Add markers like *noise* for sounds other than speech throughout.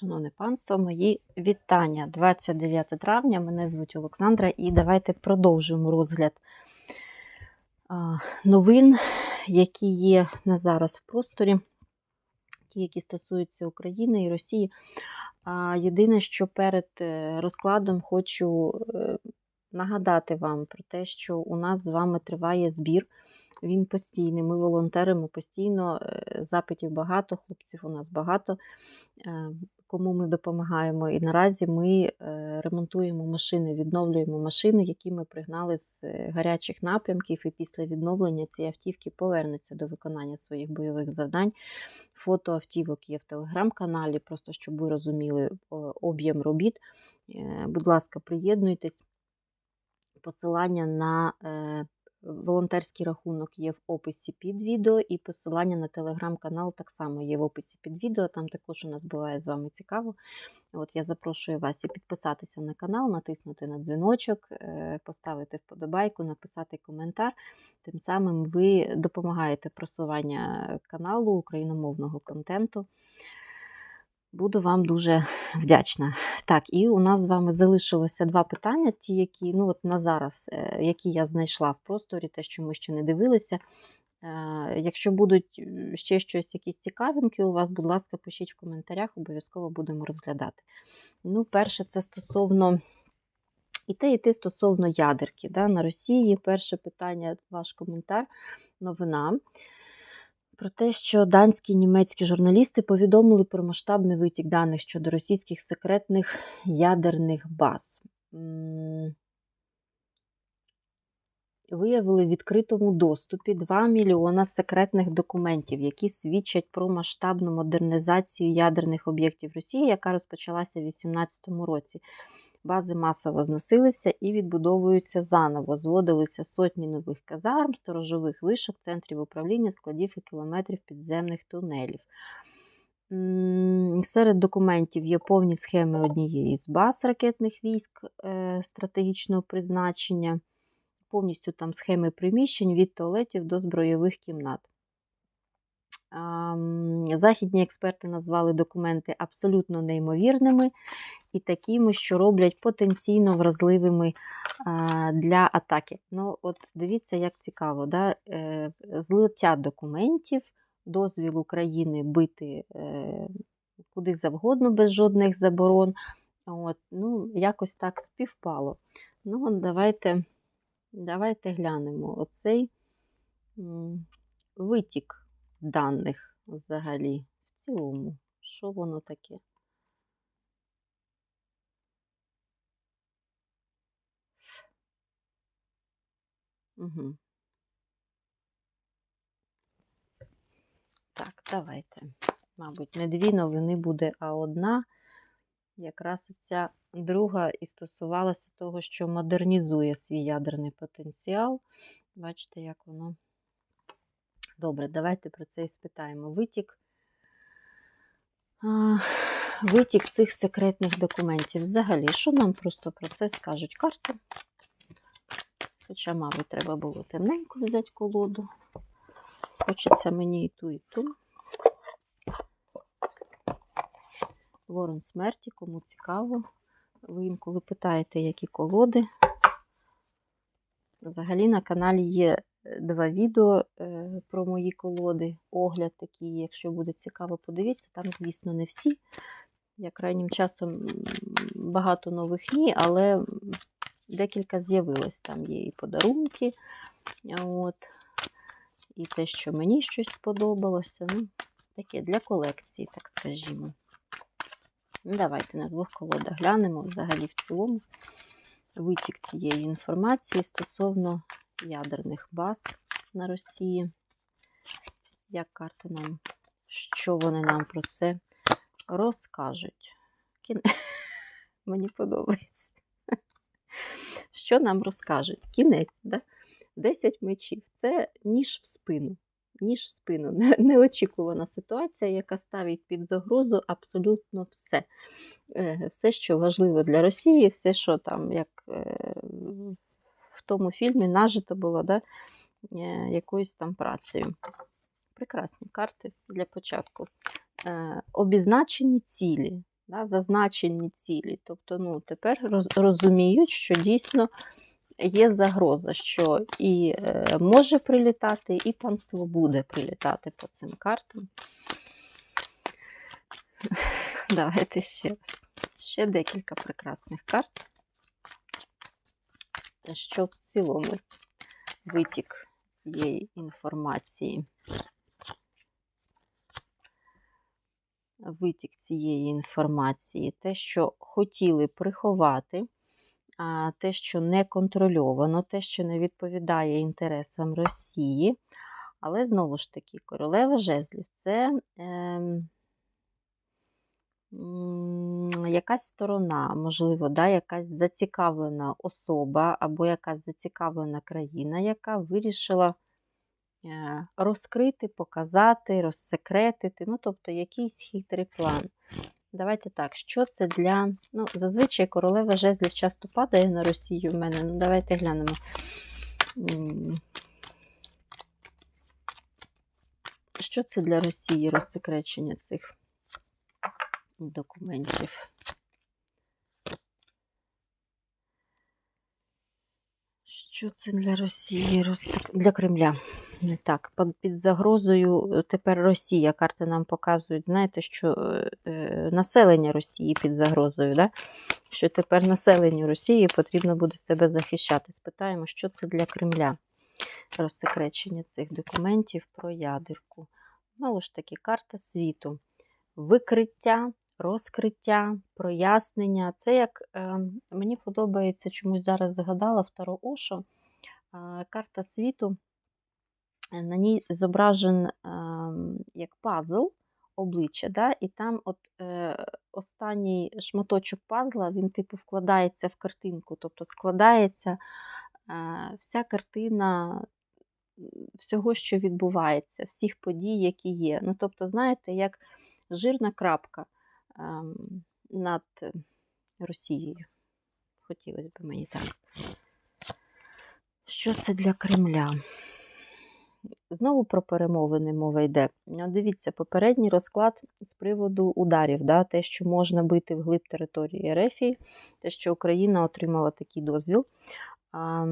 Шановне панство, мої вітання. 29 травня, мене звуть Олександра, і давайте продовжуємо розгляд новин, які є на зараз в просторі, ті, які стосуються України і Росії. Єдине, що перед е, розкладом хочу е, нагадати вам про те, що у нас з вами триває збір. Він постійний. Ми волонтеримо постійно. е, Запитів багато, хлопців у нас багато, кому ми допомагаємо. І наразі ми е, ремонтуємо машини, відновлюємо машини, які ми пригнали з е, гарячих напрямків. І після відновлення ці автівки повернуться до виконання своїх бойових завдань. Фото автівок є в телеграм-каналі, просто щоб ви розуміли об'єм робіт. Е, Будь ласка, приєднуйтесь. Посилання на е, волонтерський рахунок є в описі під відео, і посилання на телеграм-канал так само є в описі під відео. Там також у нас буває з вами цікаво. От Я запрошую вас і підписатися на канал, натиснути на дзвіночок, е, поставити вподобайку, написати коментар. Тим самим ви допомагаєте просування каналу україномовного контенту. Буду вам дуже вдячна. Так, і у нас з вами залишилося два питання, ті, які ну от на зараз, е, які я знайшла в просторі, те, що ми ще не дивилися. Е, Якщо будуть е, ще щось, якісь цікавинки у вас, будь ласка, пишіть в коментарях, обов'язково будемо розглядати. Ну, перше, це стосовно і те, і те стосовно ядерки. Да, на Росії. Перше питання, ваш коментар, новина про те, що данські і німецькі журналісти повідомили про масштабний витік даних щодо російських секретних ядерних баз. Виявили в відкритому доступі 2 мільйона секретних документів, які свідчать про масштабну модернізацію ядерних об'єктів Росії, яка розпочалася в 2018 році. Бази масово зносилися і відбудовуються заново. Зводилися сотні нових казарм, сторожових вишок, центрів управління, складів і кілометрів підземних тунелів. Серед документів є повні схеми однієї з баз ракетних військ е, стратегічного призначення, повністю там схеми приміщень від туалетів до збройових кімнат. Західні експерти назвали документи абсолютно неймовірними і такими, що роблять потенційно вразливими для атаки. Ну, от дивіться, як цікаво, да? е, злиття документів, дозвіл України бити е, куди завгодно без жодних заборон. От, ну, якось так співпало. Ну, давайте, давайте глянемо оцей витік даних взагалі в цілому. Що воно таке? Угу. Так, давайте. Мабуть, не дві новини буде, а одна. Якраз оця друга і стосувалася того, що модернізує свій ядерний потенціал. Бачите, як воно. Добре, давайте про це і спитаємо. Витік. Витік цих секретних документів. Взагалі, що нам просто про це скажуть карти? Хоча, мабуть, треба було темненько взяти колоду. Хочеться мені і ту, і ту. Ворон смерті, кому цікаво. Ви інколи питаєте, які колоди. Взагалі на каналі є два відео е, про мої колоди, огляд такий, якщо буде цікаво, подивіться. Там, звісно, не всі. Я крайнім часом багато нових ні, але декілька з'явилось. Там є і подарунки, от, і те, що мені щось сподобалося. Ну, таке для колекції, так скажімо. Ну, Давайте на двох колодах глянемо взагалі в цілому витік цієї інформації стосовно ядерних баз на Росії. Як карти нам, що вони нам про це розкажуть? Кін... *laughs* Мені подобається. *laughs* Що нам розкажуть? Кінець, да? 10 мечів. Це ніж в спину. Ніж в спину. Не- Неочікувана ситуація, яка ставить під загрозу абсолютно все. Е, Все, що важливо для Росії, все, що там, як е, в тому фільмі нажито було, да? е, якоюсь там працею. Прекрасні карти для початку. Е, Обізначені цілі. да, зазначені цілі. Тобто, ну, тепер розуміють, що дійсно є загроза, що і е, може прилітати, і панство буде прилітати по цим картам. *laughs* Давайте ще раз. Ще декілька прекрасних карт. Та Що в цілому витік цієї інформації. Витік цієї інформації, те, що хотіли приховати, те, що не контрольовано, те, що не відповідає інтересам Росії. Але знову ж таки, королева жезлів це м, якась сторона, можливо, да, якась зацікавлена особа або якась зацікавлена країна, яка вирішила е, розкрити, показати, розсекретити, ну, тобто якийсь хитрий план. Давайте так, що це для. Ну, зазвичай королева жезлів часто падає на Росію в мене. Ну, давайте глянемо. Що це для Росії розсекречення цих документів? Що це для Росії? Для Кремля. Не так. Під- Під загрозою е, тепер Росія. Карти нам показують, знаєте, що е, е, населення Росії під загрозою, да? що тепер населенню Росії потрібно буде себе захищати. Спитаємо, що це для Кремля. Розсекречення цих документів про ядерку. Знову ж таки, карта світу. Викриття, розкриття, прояснення. Це як е, мені подобається, чомусь зараз згадала Таро Ошо, е, карта світу. На ній зображен е, як пазл обличчя, да? і там от е, останній шматочок пазла, він типу вкладається в картинку, тобто складається е, вся картина всього, що відбувається, всіх подій, які є. Ну, тобто, знаєте, як жирна крапка над Росією. Хотілося б мені так. Що це для Кремля? Знову про перемовини мова йде. Ну, Дивіться, попередній розклад з приводу ударів, да, те, що можна бити вглиб території Ерефії, те, що Україна отримала такий дозвіл. А,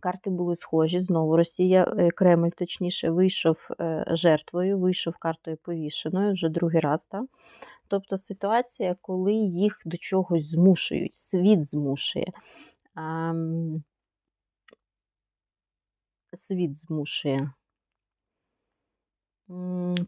карти були схожі. Знову Росія, е, Кремль, точніше, вийшов е, жертвою, вийшов картою повішеною вже другий раз. Да? Тобто ситуація, коли їх до чогось змушують, світ змушує. А, світ змушує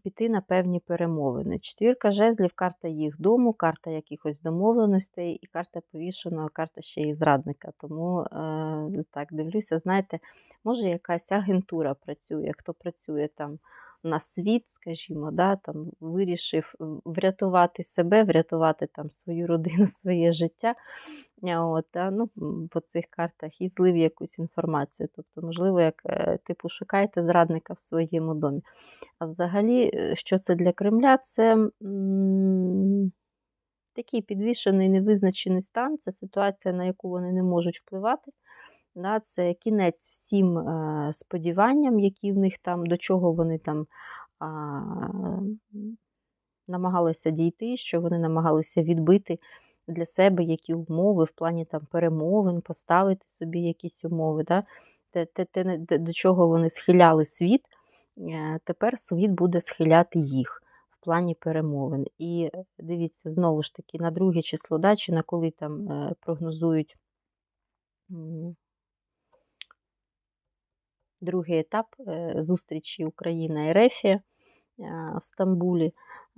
піти на певні перемовини. Четвірка жезлів, карта їх дому, карта якихось домовленостей і карта повішеного, карта ще й зрадника. Тому е, так дивлюся, знаєте, може якась агентура працює, хто працює там на світ, скажімо, да, там вирішив врятувати себе, врятувати там свою родину, *laughs* своє життя. От, ну, по цих картах і злив якусь інформацію. Тобто, можливо, як е, типу шукайте зрадника в своєму домі. А взагалі, е, що це для Кремля? Це такий підвішений невизначений стан, це ситуація, на яку вони не можуть впливати. Да, це кінець всім е, сподіванням, які в них там, до чого вони там а, намагалися дійти, що вони намагалися відбити для себе які умови в плані там перемовин, поставити собі якісь умови. Да? Те, те, те, до чого вони схиляли світ, е, тепер світ буде схиляти їх в плані перемовин. І е, дивіться, знову ж таки, на друге число, да, чи на коли там прогнозують другий етап е, зустрічі Україна і е, в Стамбулі.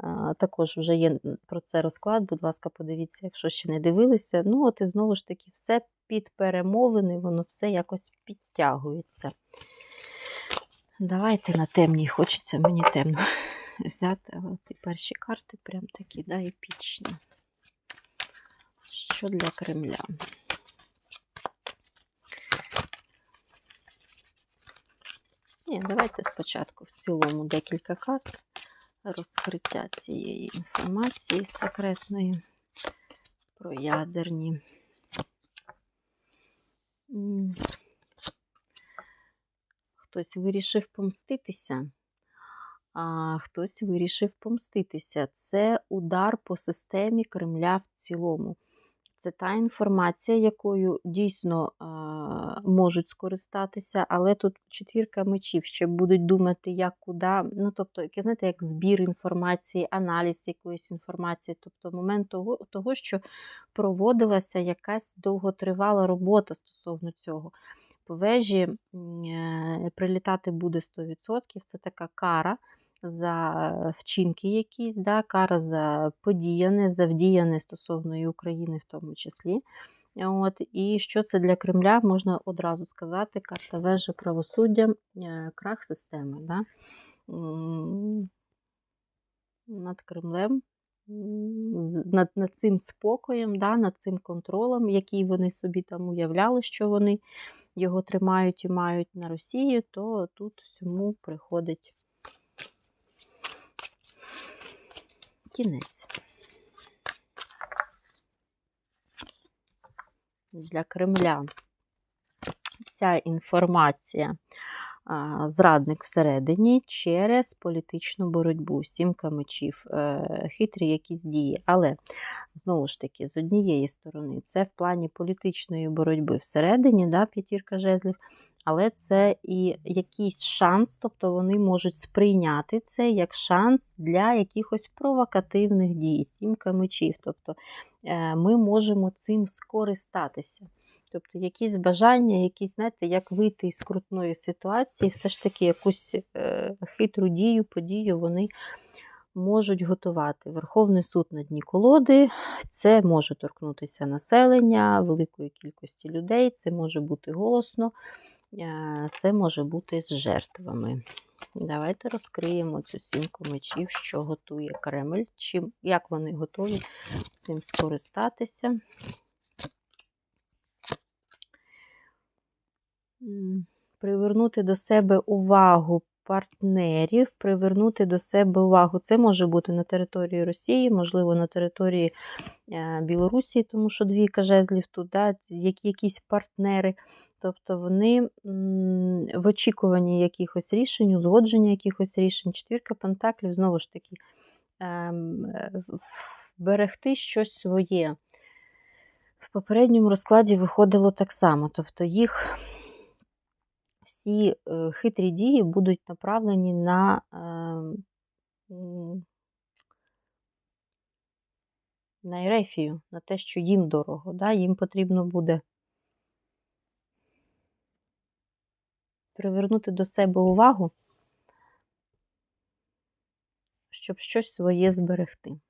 Е, Також вже є про це розклад. Будь ласка, подивіться, якщо ще не дивилися. Ну, от і знову ж таки, все під перемовини, воно все якось підтягується. Давайте на темній, хочеться мені темно *laughs* взяти, ці перші карти прям такі, да, епічні. Що для Кремля? Ні, давайте спочатку в цілому декілька карт розкриття цієї інформації секретної про ядерні. Хтось вирішив помститися. а хтось вирішив помститися. Це удар по системі Кремля в цілому. Це та інформація, якою дійсно а, можуть скористатися, але тут четвірка мечів ще будуть думати, як куди. Ну, тобто, як, знаєте, як збір інформації, аналіз якоїсь інформації, тобто момент того, того, що проводилася якась довготривала робота стосовно цього. По вежі е, прилітати буде 100%, це така кара за вчинки якісь, да, кара за подіяне, за вдіяне стосовно України в тому числі. От, І що це для Кремля, можна одразу сказати, карта вежа правосуддя, е, крах системи. Да? Над Кремлем, над, над цим спокоєм, да, над цим контролем, який вони собі там уявляли, що вони його тримають і мають на Росії, то тут всьому приходить кінець. Для Кремля ця інформація зрадник всередині через політичну боротьбу, сімка мечів, е, хитрі якісь дії. Але, знову ж таки, з однієї сторони, це в плані політичної боротьби всередині, да, п'ятірка жезлів, але це і якийсь шанс, тобто вони можуть сприйняти це як шанс для якихось провокативних дій, сімка мечів. Тобто е, ми можемо цим скористатися. Тобто якісь бажання, якісь, знаєте, як вийти з крутної ситуації, все ж таки якусь е, хитру дію, подію вони можуть готувати. Верховний суд на дні колоди, це може торкнутися населення, великої кількості людей, це може бути голосно, це може бути з жертвами. Давайте розкриємо цю сімку мечів, що готує Кремль, чим, як вони готові цим скористатися. Привернути до себе увагу партнерів, привернути до себе увагу. Це може бути на території Росії, можливо, на території е, Білорусі, тому що двійка жезлів тут, якісь партнери. Тобто вони в очікуванні якихось рішень, узгодження якихось рішень, четвірка пентаклів, знову ж таки, ем, берегти щось своє. В попередньому розкладі виходило так само. Тобто їх всі е, хитрі дії будуть направлені на ем, на ерефію, на те, що їм дорого. Да? Їм потрібно буде привернути до себе увагу, щоб щось своє зберегти.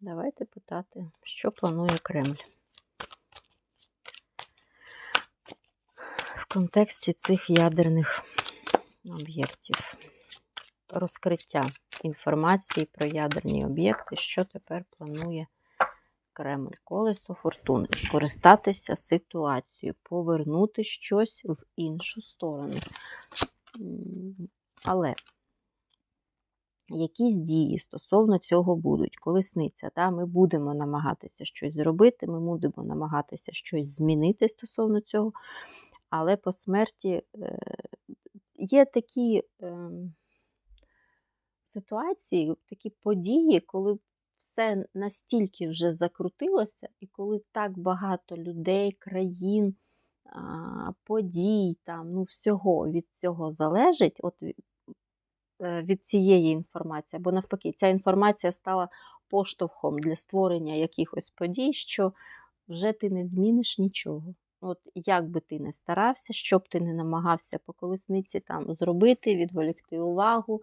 Давайте питати, що планує Кремль. В контексті цих ядерних об'єктів. Розкриття інформації про ядерні об'єкти, що тепер планує Кремль. Колесо фортуни. Скористатися ситуацією, повернути щось в іншу сторону. Але якісь дії стосовно цього будуть. Колесниця, та, ми будемо намагатися щось зробити, ми будемо намагатися щось змінити стосовно цього. Але по смерті е, є такі е, ситуації, такі події, коли все настільки вже закрутилося, і коли так багато людей, країн, подій, там, ну, всього від цього залежить, от Е, від цієї інформації, або навпаки, ця інформація стала поштовхом для створення якихось подій, що вже ти не зміниш нічого. От Як би ти не старався, що б ти не намагався по колесниці там зробити, відволікти увагу,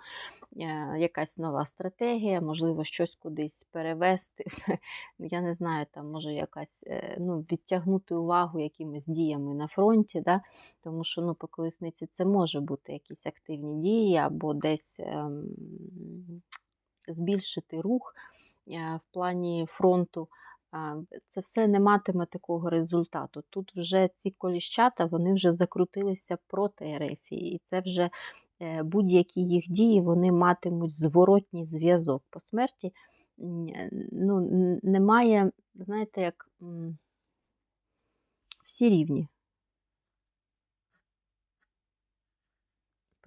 е, якась нова стратегія, можливо, щось кудись перевести. *laughs* Я не знаю, там може якась е, ну, відтягнути увагу якимись діями на фронті, да? тому що ну, по колесниці це може бути якісь активні дії, або десь ем, збільшити рух е, в плані фронту це все не матиме такого результату. Тут вже ці коліщата вони вже закрутилися проти Ерефії, і це вже е, будь-які їх дії вони матимуть зворотній зв'язок по смерті. Е, ну, Немає, знаєте, як всі рівні.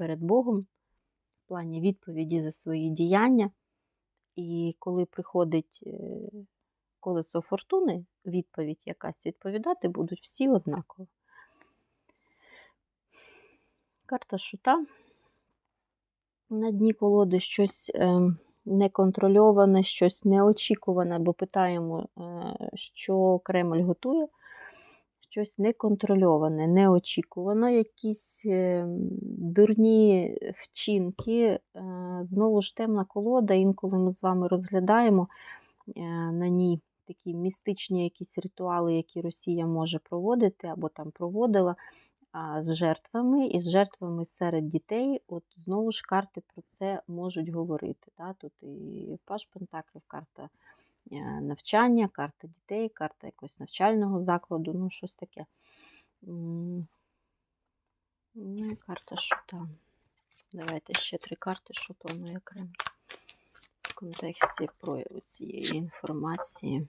перед Богом в плані відповіді за свої діяння. І коли приходить е, колесо фортуни, відповідь якась відповідати будуть всі однаково. Карта шута. На дні колоди щось е, неконтрольоване, щось неочікуване, бо питаємо, е, що Кремль готує. Щось неконтрольоване, неочікувано, якісь е, дурні вчинки. Знову ж темна колода, інколи ми з вами розглядаємо на ній такі містичні якісь ритуали, які Росія може проводити або там проводила з жертвами, і з жертвами серед дітей. От знову ж карти про це можуть говорити. Да? Тут і Паш Пентаклів, карта е, навчання, карта дітей, карта якогось навчального закладу, ну щось таке. Ну, карта шута. Давайте ще три карти, що планує Кремль в контексті прояву цієї інформації.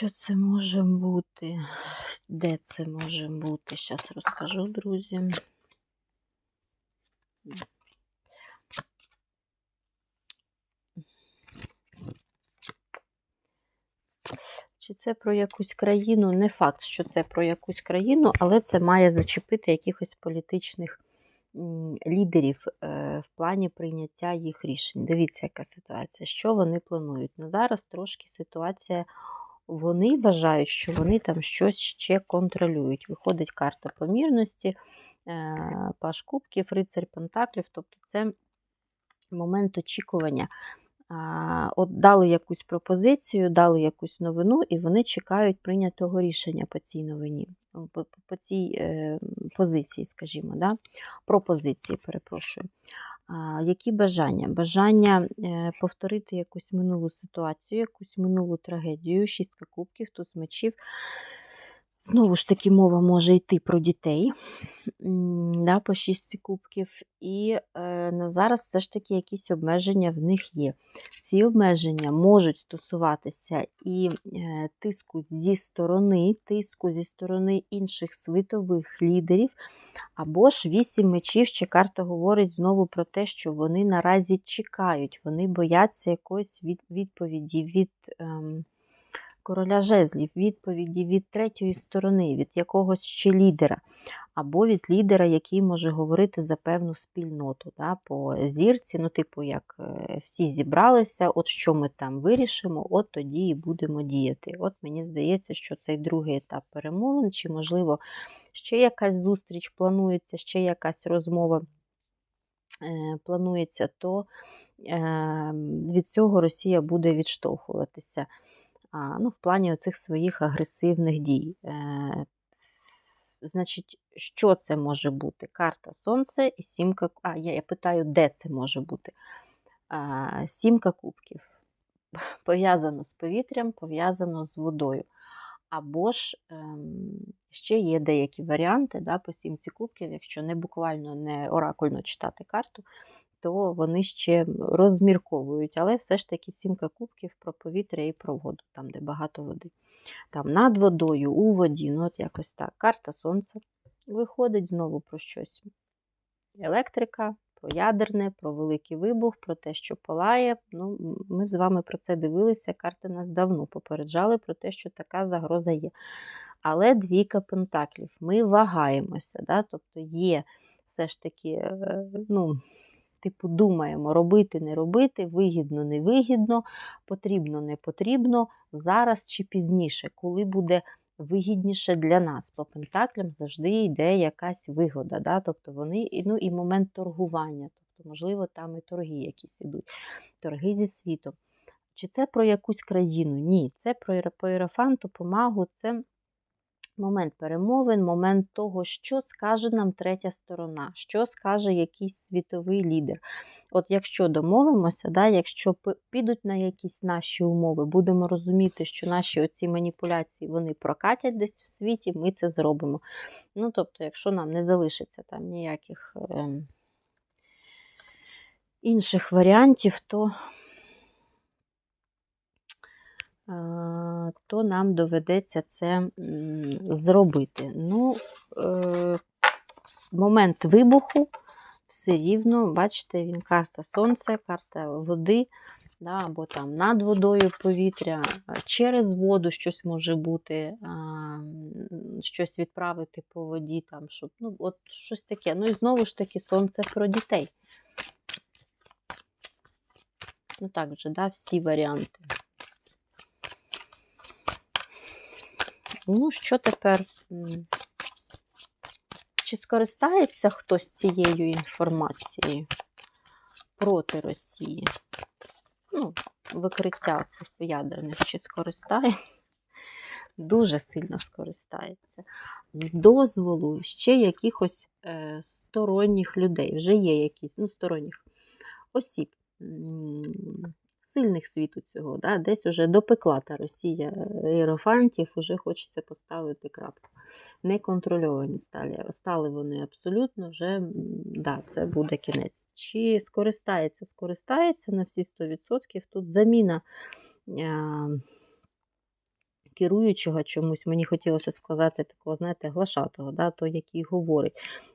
Що це може бути? Де це може бути? Зараз розкажу, друзі. Чи це про якусь країну? Не факт, що це про якусь країну, але це має зачепити якихось політичних лідерів е, в плані прийняття їх рішень. Дивіться, яка ситуація. Що вони планують? На зараз трошки ситуація. Вони вважають, що вони там щось ще контролюють. Виходить карта помірності, е, паш кубків, рицарь пентаклів. Тобто це момент очікування. От дали якусь пропозицію, дали якусь новину, і вони чекають прийнятого рішення по цій новині, по, цій е, позиції, скажімо, да? пропозиції, перепрошую. Які бажання? Бажання е, повторити якусь минулу ситуацію, якусь минулу трагедію, шістка кубків, туз мечів. Знову ж таки, мова може йти про дітей да, по шістці кубків. І е, на зараз все ж таки якісь обмеження в них є. Ці обмеження можуть стосуватися і е, тиску зі сторони, тиску зі сторони інших світових лідерів, або ж вісім мечів, ще карта говорить знову про те, що вони наразі чекають, вони бояться якоїсь від, відповіді від. Ем, Короля жезлів, відповіді від третьої сторони, від якогось ще лідера, або від лідера, який може говорити за певну спільноту. Да, По зірці, ну, типу, як е, всі зібралися, от що ми там вирішимо, от тоді і будемо діяти. От мені здається, що цей другий етап перемовин, чи, можливо, ще якась зустріч планується, ще якась розмова е, планується, то е, від цього Росія буде відштовхуватися ну, в плані оцих своїх агресивних дій. Е, Значить, що це може бути? Карта Сонце і сімка. А, я, я питаю, де це може бути? А, сімка кубків. *laughs* Пов'язано з повітрям, пов'язано з водою. Або ж ем, ще є деякі варіанти да, по сімці кубків, якщо не буквально не оракульно читати карту, то вони ще розмірковують. Але все ж таки сімка кубків про повітря і про воду, там, де багато води. Там над водою, у воді, ну от якось так. Карта Сонця виходить знову про щось. Електрика, про ядерне, про великий вибух, про те, що палає. Ну, Ми з вами про це дивилися. Карти нас давно попереджали про те, що така загроза є. Але двійка пентаклів. Ми вагаємося. Да? Тобто є все ж таки, е, ну, типу, думаємо, робити, не робити, вигідно, не вигідно, потрібно, не потрібно, зараз чи пізніше, коли буде вигідніше для нас. По пентаклям завжди йде якась вигода. Да? Тобто вони, ну, і момент торгування. Тобто, можливо, там і торги якісь ідуть, торги зі світом. Чи це про якусь країну? Ні, це про по іерофанту, по це момент перемовин, момент того, що скаже нам третя сторона, що скаже якийсь світовий лідер. От якщо домовимося, да, якщо підуть на якісь наші умови, будемо розуміти, що наші оці маніпуляції вони прокатять десь в світі, ми це зробимо. Ну, тобто, якщо нам не залишиться там ніяких ем, інших варіантів, то е, то нам доведеться це зробити. Ну, е, момент вибуху все рівно, бачите, він карта сонця, карта води, да, або там над водою повітря, через воду щось може бути, щось відправити по воді, там, щоб, ну, от щось таке. Ну і знову ж таки, сонце про дітей. Ну так вже, да, всі варіанти. Ну, що тепер? Чи скористається хтось цією інформацією проти Росії? Ну, викриття цих ядерних, чи скористається? Дуже сильно скористається. З дозволу ще якихось е, сторонніх людей. Вже є якісь ну, сторонніх осіб, сильних світу цього. Да? Десь уже допекла та Росія іерофантів, уже хочеться поставити крапку. Неконтрольовані стали, стали вони абсолютно вже, да, це буде кінець. Чи скористається, скористається на всі 100%. Тут заміна е, керуючого чомусь, мені хотілося сказати такого, знаєте, глашатого, да, той, який говорить.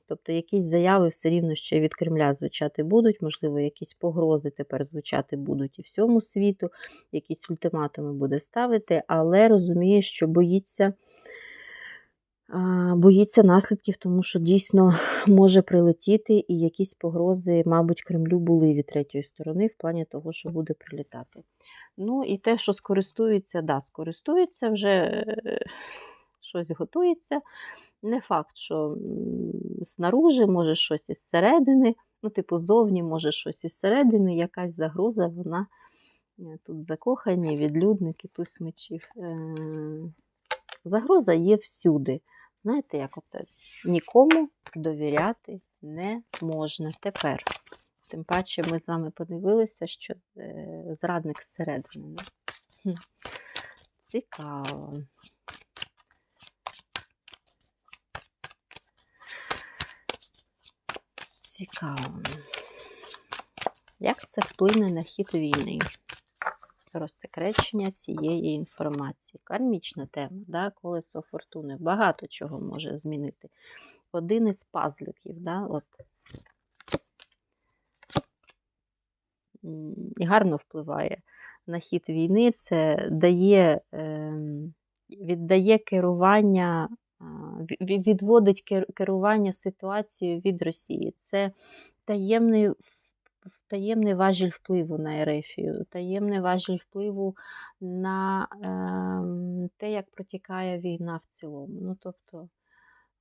Тобто якісь заяви все рівно ще від Кремля звучати будуть, можливо, якісь погрози тепер звучати будуть і всьому світу, якісь ультиматуми буде ставити, але розуміє, що боїться. Боїться наслідків, тому що дійсно може прилетіти, і якісь погрози, мабуть, Кремлю були від третьої сторони, в плані того, що буде прилітати. Ну і те, що скористується, да, скористується, вже е, *laughs* щось готується. Не факт, що снаружи може щось із середини, ну, типу, зовні може щось із середини, якась загроза, вона е, тут закохані, відлюдники, туз мечів. Е, Загроза є всюди. Знаєте, як оце? Нікому довіряти не можна тепер. Тим паче ми з вами подивилися, що е, зрадник зсередини. Цікаво. Цікаво. Як це вплине на хід війни? Розсекречення цієї інформації. Кармічна тема, да? колесо фортуни. Багато чого може змінити. Один із пазликів, да? От. М, І гарно впливає на хід війни. Це дає, ем, віддає керування, відводить керування ситуацією від Росії. Це таємний, таємний важіль впливу на Ерефію, таємний важіль впливу на ем, те, як протікає війна в цілому. Ну, тобто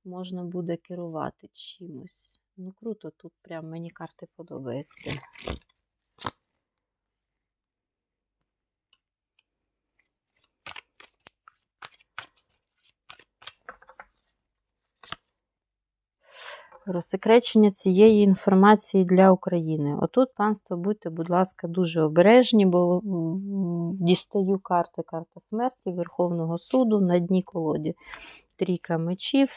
можна буде керувати чимось. Ну, круто, тут прям мені карти подобаються. Розсекречення цієї інформації для України. Отут, панство, будьте, будь ласка, дуже обережні, бо дістаю карти, карта смерті Верховного суду на дні колоді. Трійка мечів,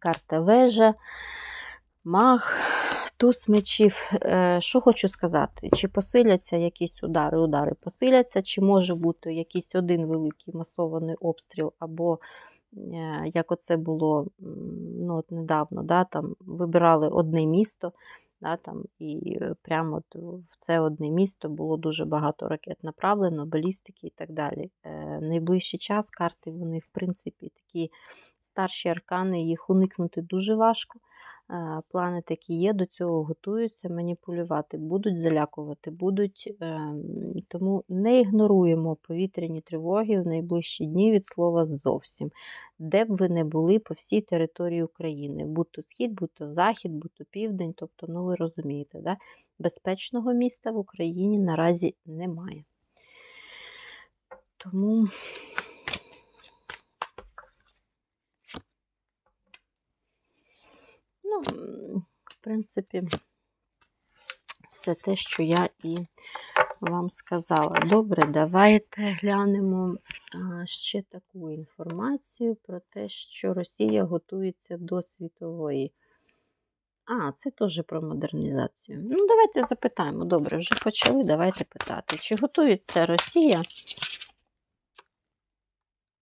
карта вежа, маг, туз мечів. Е, Що хочу сказати? Чи посиляться якісь удари? Удари посиляться, чи може бути якийсь один великий масований обстріл, або як оце було ну, от недавно, да, там вибирали одне місто, да, там, і е, прямо от в це одне місто було дуже багато ракет направлено, балістики і так далі. Е, Найближчий час карти, вони, в принципі, такі старші аркани, їх уникнути дуже важко. Плани такі є, до цього готуються, маніпулювати, будуть залякувати, будуть. ем, Тому не ігноруємо повітряні тривоги в найближчі дні від слова зовсім, де б ви не були по всій території України, будь то схід, будь то захід, будь то південь. Тобто, ну ви розумієте, да? безпечного міста в Україні наразі немає. Тому принципі, все те, що я і вам сказала. Добре, давайте глянемо ще таку інформацію про те, що Росія готується до світової. А, це теж про модернізацію. Ну, давайте запитаємо. Добре, вже почали. Давайте питати. Чи готується Росія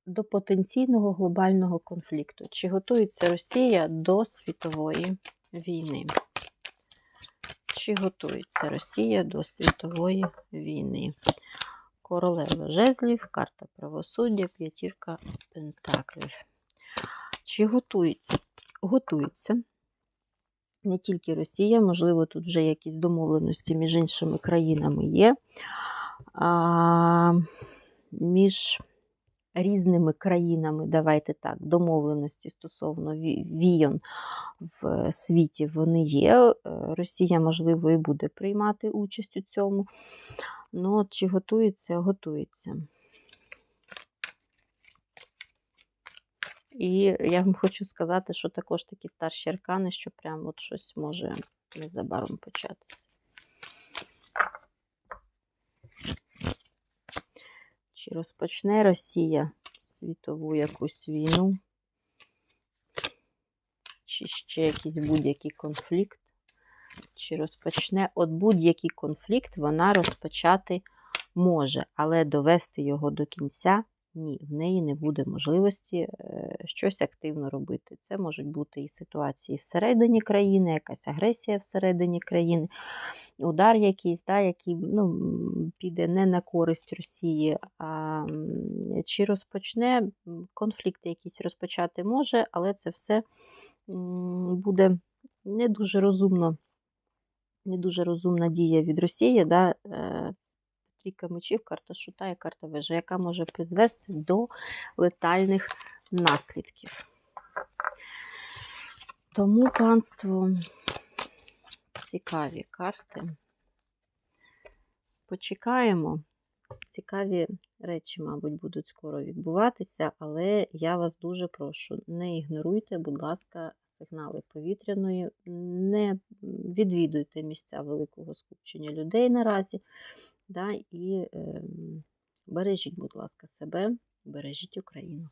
до потенційного глобального конфлікту? Чи готується Росія до світової війни? Чи готується Росія до світової війни? Королева жезлів, карта правосуддя, п'ятірка пентаклів. Чи готується? Готується. Не тільки Росія, можливо, тут вже якісь домовленості між іншими країнами є. А, між різними країнами, давайте так, домовленості стосовно ві- війн в світі вони є. Е, Росія, можливо, і буде приймати участь у цьому. Ну, от чи готується, готується. І я вам хочу сказати, що також такі старші аркани, що прям от щось може незабаром початися. Чи розпочне Росія світову якусь війну? Чи ще якийсь будь-який конфлікт? Чи розпочне от будь-який конфлікт вона розпочати може, але довести його до кінця ні, в неї не буде можливості е, щось активно робити. Це можуть бути і ситуації всередині країни, якась агресія всередині країни, удар якийсь, да, який ну, піде не на користь Росії, а чи розпочне м, конфлікти якісь розпочати може, але це все буде не дуже розумно, не дуже розумна дія від Росії. Да, е, Трійка мечів, карта шута і карта вежа, яка може призвести до летальних наслідків. Тому панство цікаві карти. Почекаємо. Цікаві речі, мабуть, будуть скоро відбуватися, але я вас дуже прошу, не ігноруйте, будь ласка, сигнали повітряної, не відвідуйте місця великого скупчення людей наразі. Да, і е, бережіть, будь ласка, себе, бережіть Україну.